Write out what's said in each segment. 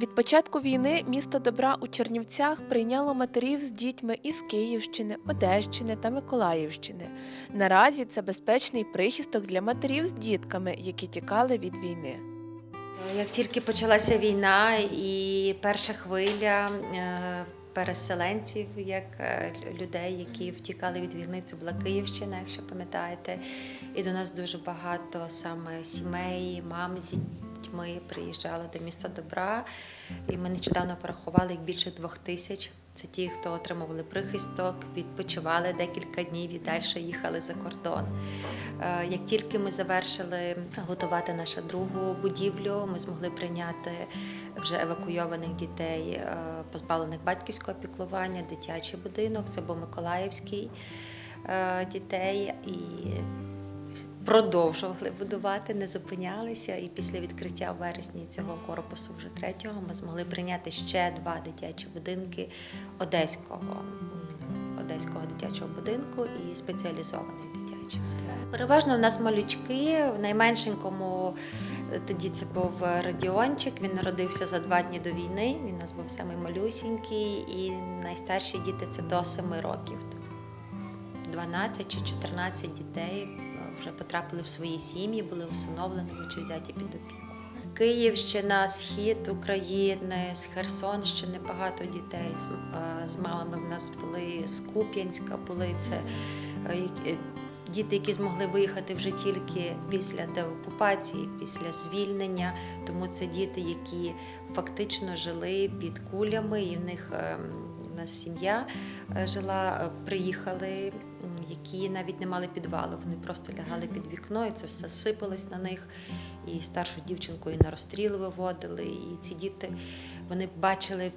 Від початку війни місто добра у Чернівцях прийняло матерів з дітьми із Київщини, Одещини та Миколаївщини. Наразі це безпечний прихисток для матерів з дітками, які тікали від війни. Як тільки почалася війна і перша хвиля е, переселенців, як е, людей, які втікали від війни, це була Київщина, якщо пам'ятаєте. І до нас дуже багато саме сімей, мам з дітьми приїжджали до міста добра. І ми нещодавно порахували їх більше двох тисяч. Це ті, хто отримували прихисток, відпочивали декілька днів і далі їхали за кордон. Е, Як тільки ми завершили готувати нашу другу будівлю, ми змогли прийняти вже евакуйованих дітей, е, позбавлених батьківського піклування, дитячий будинок. Це був Миколаївський е, дітей і продовжували будувати, не зупинялися. І після відкриття в вересні цього корпусу, вже третього, ми змогли прийняти ще два дитячі будинки одеського, одеського дитячого будинку і спеціалізованих дитячих. Переважно в нас малючки, в найменшенькому е, тоді це був Радіончик. Він народився за два дні до війни. Він у нас був самий малюсінький, і найстарші діти це до 7 років. 12 чи 14 дітей вже потрапили в свої сім'ї, були усиновленими чи взяті під опіку. Київщина, схід України, з Херсонщини багато дітей з, мамами в нас були, з Куп'янська були це е, е, діти, які змогли виїхати вже тільки після деокупації, після звільнення. Тому це діти, які фактично жили під кулями, і в них ем, у нас сім'я е, жила, приїхали, які навіть не мали підвалу. Вони просто лягали під вікно, і це все сипалось на них. І старшу дівчинку і на розстріл виводили. І ці діти вони бачили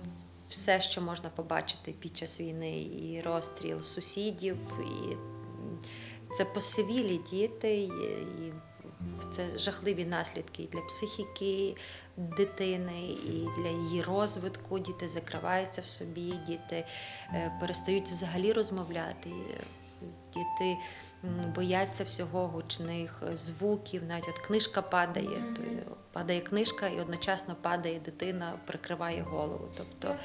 все, що можна побачити під час війни, і розстріл сусідів, і це посивілі діти. І, це жахливі наслідки і для психіки дитини, і для її розвитку. Діти закриваються в собі, діти е, перестають взагалі розмовляти. Діти бояться всього гучних звуків, навіть от книжка падає, то падає книжка і одночасно падає дитина, прикриває голову. Тобто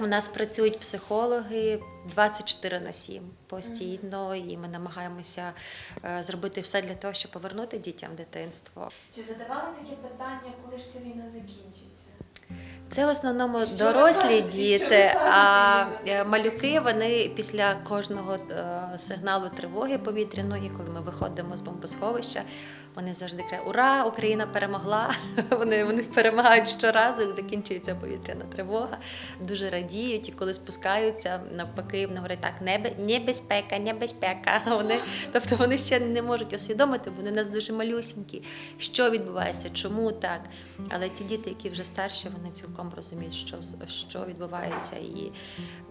у нас працюють психологи 24 на 7 постійно, і ми намагаємося е, зробити все для того, щоб повернути дітям дитинство. Чи задавали такі питання, коли ж ця війна закінчиться? Це в основному дорослі діти, а е, малюки вони після кожного е, сигналу тривоги повітряної, коли ми виходимо з бомбосховища, вони завжди кажуть, ура, Україна перемогла. Вони, вони перемагають щоразу, як закінчується повітряна тривога, дуже радіють, і коли спускаються, навпаки, вони говорять, так, небе, небезпека, небезпека. Вони, тобто вони ще не можуть усвідомити, вони у нас дуже малюсінькі, що відбувається, чому так. Але ті діти, які вже старші, вони цілком розуміють, що, що відбувається, і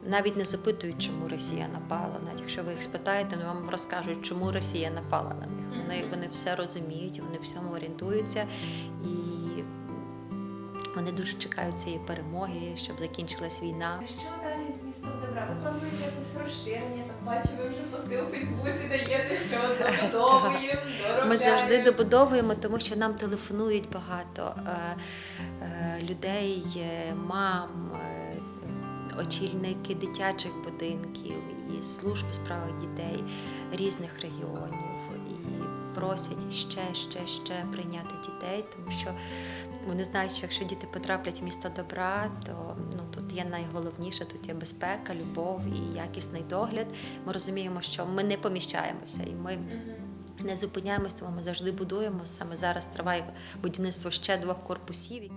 навіть не запитують, чому Росія напала. Навіть якщо ви їх спитаєте, вони вам розкажуть, чому Росія напала на них. Вони, вони все розуміють, вони всьому орієнтуються і вони дуже чекають цієї перемоги, щоб закінчилась війна. Що далі з містом добра? Ви плануєте якесь розширення? Там бачу, ви вже пости у Фейсбуці даєте, що добудовуємо. Ми завжди добудовуємо, тому що нам телефонують багато е, е, людей, е, мам, очільники дитячих будинків і служб у справах дітей різних регіонів. І просять ще, ще, ще прийняти дітей, тому що вони знають, що якщо діти потраплять в місто добра, то ну тут є найголовніше, тут є безпека, любов і якісний догляд. Ми розуміємо, що ми не поміщаємося, і ми не зупиняємось, тому ми завжди будуємо. Саме зараз триває будівництво ще двох корпусів.